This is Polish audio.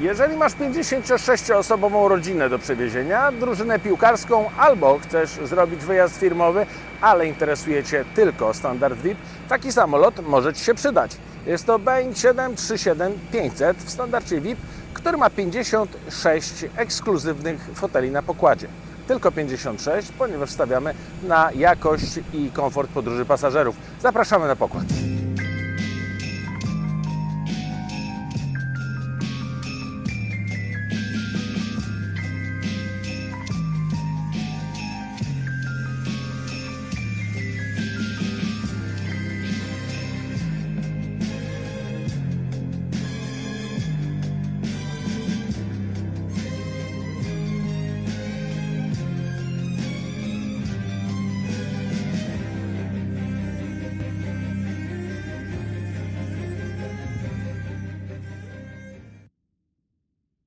Jeżeli masz 56-osobową rodzinę do przewiezienia, drużynę piłkarską albo chcesz zrobić wyjazd firmowy, ale interesuje Cię tylko standard VIP, taki samolot może Ci się przydać. Jest to Boeing 737-500 w standardzie VIP, który ma 56 ekskluzywnych foteli na pokładzie. Tylko 56, ponieważ stawiamy na jakość i komfort podróży pasażerów. Zapraszamy na pokład.